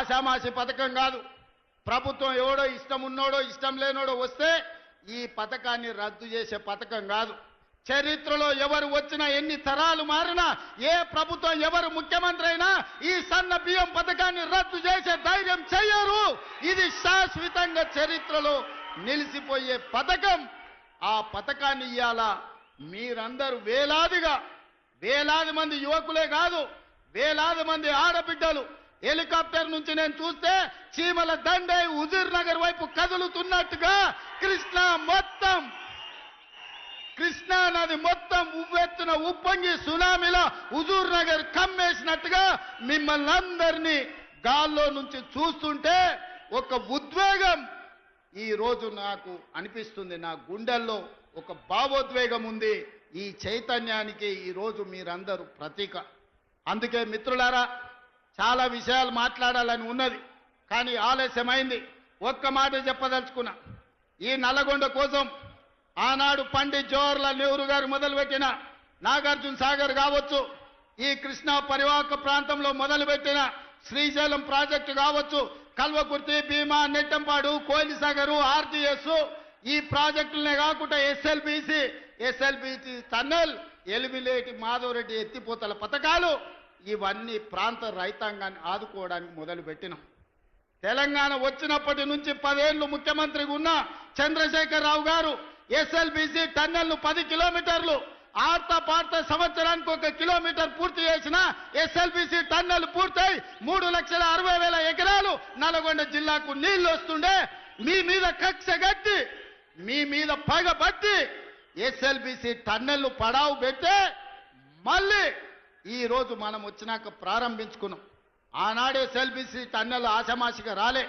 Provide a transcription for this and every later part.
ఆషామాషి పథకం కాదు. ప్రభుత్వం ఎవడో ఇష్టం ఉన్నోడో ఇష్టం లేనోడో వస్తే ఈ పథకాన్ని రద్దు చేసే పథకం కాదు. చరిత్రలో ఎవరు వచ్చినా ఎన్ని తరాలు మారినా ఏ ప్రభుత్వం ఎవరు ముఖ్యమంత్రి అయినా ఈ సన్న బియ్యం పథకాన్ని రద్దు చేసే ధైర్యం చేయరు ఇది శాశ్వతంగా చరిత్రలో నిలిచిపోయే పథకం. ఆ పథకాన్ని ఇవ్వాల మీరందరూ వేలాదిగా వేలాది మంది యువకులే కాదు వేలాది మంది ఆడబిడ్డలు హెలికాప్టర్ నుంచి నేను చూస్తే చీమల దండై హుజూర్ నగర్ వైపు కదులుతున్నట్టుగా కృష్ణా మొత్తం కృష్ణా నది మొత్తం ఉవ్వెత్తున ఉప్పొంగి సునామీలో హుజూర్ నగర్ కమ్మేసినట్టుగా మిమ్మల్ని అందరినీ గాల్లో నుంచి చూస్తుంటే ఒక ఉద్వేగం ఈ రోజు నాకు అనిపిస్తుంది. నా గుండెల్లో ఒక భావోద్వేగం ఉంది. ఈ చైతన్యానికి ఈ రోజు మీరందరూ ప్రతీక. అందుకే మిత్రులారా చాలా విషయాలు మాట్లాడాలని ఉన్నది. కానీ ఆలస్యమైంది. ఒక్క మాట చెప్పదలుచుకున్నా. ఈ నల్లగొండ కోసం ఆనాడు పండిత్ జవహర్లాల్ నెహ్రూ గారు మొదలుపెట్టిన నాగార్జున సాగర్ కావచ్చు ఈ కృష్ణా పరివాహక ప్రాంతంలో మొదలుపెట్టిన శ్రీశైలం ప్రాజెక్టు కావచ్చు కల్వకుర్తి భీమా నెట్టంపాడు కోయిలిసాగరు ఆర్టీఎస్ ఈ ప్రాజెక్టులనే కాకుండా SLBC SLBC tunnel Elimineti Madhava Reddy ఎత్తిపోతల పథకాలు ఇవన్నీ ప్రాంత రైతాంగాన్ని ఆదుకోవడానికి మొదలుపెట్టినాం. తెలంగాణ వచ్చినప్పటి నుంచి పదేళ్ళు ముఖ్యమంత్రిగా ఉన్న చంద్రశేఖరరావు గారు ఎస్ఎల్బిసి టన్నెల్ను పది కిలోమీటర్లు ఆర్త పార్త సంవత్సరానికి ఒక కిలోమీటర్ పూర్తి చేసిన ఎస్ఎల్బిసి టన్నెల్ పూర్తయి మూడు లక్షల అరవై వేల ఎకరాలు నల్గొండ జిల్లాకు నీళ్ళు వస్తుండే. మీ మీద కక్ష గట్టి మీ మీద పగబట్టి ఎస్ఎల్బిసి టన్నెల్ పడావు పెట్టే మళ్ళీ ఈరోజు మనం వచ్చినాక ప్రారంభించుకున్నాం. ఆనాడు ఎస్ఎల్బిసి టన్నెల్ ఆశమాసిగా రాలే.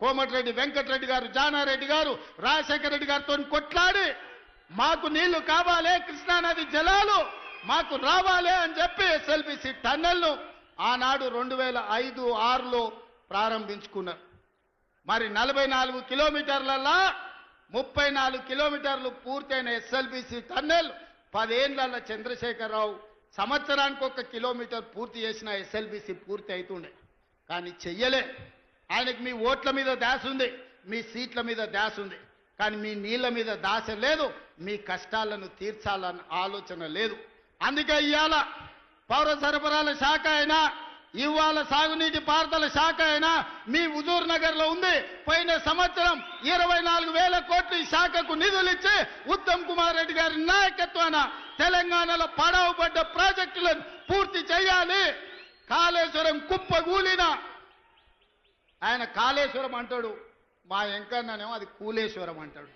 కోమటిరెడ్డి వెంకటరెడ్డి గారు జానారెడ్డి గారు రాజశేఖర రెడ్డి గారితో కొట్లాడి మాకు నీళ్ళు కావాలే కృష్ణానది జలాలు మాకు రావాలే అని చెప్పి ఎస్ఎల్బిసి టన్నెల్ను ఆనాడు రెండు వేల ఐదు ఆరులో ప్రారంభించుకున్నారు. మరి నలభై నాలుగు కిలోమీటర్లల్లా ముప్పై నాలుగు కిలోమీటర్లు పూర్తయిన ఎస్ఎల్బిసి టన్నెల్ పదేళ్ళ చంద్రశేఖరరావు సంవత్సరానికి ఒక కిలోమీటర్ పూర్తి చేసిన ఎస్ఎల్బిసి పూర్తి అవుతుండే కానీ చెయ్యలే. ఆయనకి మీ ఓట్ల మీద దాస ఉంది మీ సీట్ల మీద దాస ఉంది. కానీ మీ నీళ్ళ మీద దాస లేదు మీ కష్టాలను తీర్చాలన్న ఆలోచన లేదు. అందుకే ఇవాళ పౌర సరఫరాల శాఖ అయినా ఇవాళ సాగునీటి పారుదల శాఖ అయినా మీ హుజూర్ నగర్లో ఉంది. పోయిన సంవత్సరం ఇరవై నాలుగు వేల కోట్లు ఈ శాఖకు నిధులు ఇచ్చి ఉత్తమ్ కుమార్ రెడ్డి గారి నాయకత్వాన తెలంగాణలో పడవబడ్డ ప్రాజెక్టులను పూర్తి చేయాలి. కాళేశ్వరం కుప్పగూలిన ఆయన కాళేశ్వరం అంటాడు. మా ఎంకన్ననేమో అది కూలేశ్వరం అంటాడు.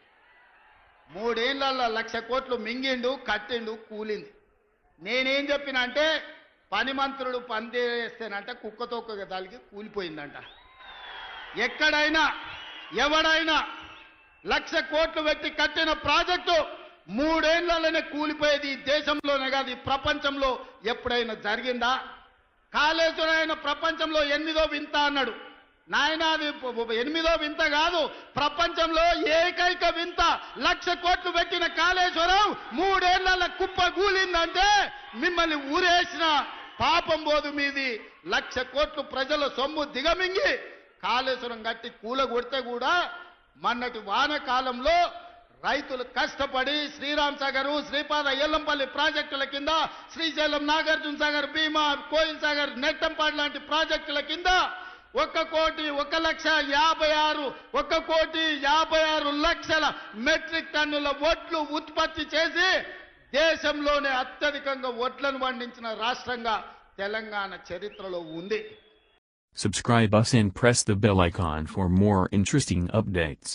మూడేళ్ళలో లక్ష కోట్లు మింగిండు కట్టిండు కూలింది. నేనేం చెప్పిన అంటే పని మంత్రుడు పందేస్తేనంట కుక్కతోక దానికి కూలిపోయిందంట. ఎక్కడైనా ఎవడైనా లక్ష కోట్లు పెట్టి కట్టిన ప్రాజెక్టు మూడేళ్ళలోనే కూలిపోయేది దేశంలోనే కాదు ప్రపంచంలో ఎప్పుడైనా జరిగిందా? కాళేశ్వరం అయిన ప్రపంచంలో ఎనిమిదో వింత అన్నాడు. నాయన అది ఎనిమిదో వింత కాదు ప్రపంచంలో ఏకైక వింత. లక్ష కోట్లు పెట్టిన కాళేశ్వరం మూడేళ్ళ కుప్ప కూలిందంటే మిమ్మల్ని ఊరేసిన పాపం బోధు మీది లక్ష కోట్లు ప్రజల సొమ్ము దిగమింగి కాళేశ్వరం కట్టి కూల కొడితే కూడా మొన్నటి వానకాలంలో రైతులు కష్టపడి శ్రీరామ్ సాగర్ శ్రీపాద ఎల్లంపల్లి ప్రాజెక్టుల కింద శ్రీశైలం నాగార్జున సాగర్ భీమా కోయిన్ సాగర్ నెట్టంపాడు లాంటి ప్రాజెక్టుల కింద ఒక కోటి ఒక లక్ష యాభై ఆరు ఒక కోటి యాభై ఆరు లక్షల మెట్రిక్ టన్నుల ఒడ్లు ఉత్పత్తి చేసి దేశంలోనే అత్యధికంగా వడ్లను పండించిన రాష్ట్రంగా తెలంగాణ చరిత్రలో ఉంది Subscribe us and press the bell icon for more interesting updates.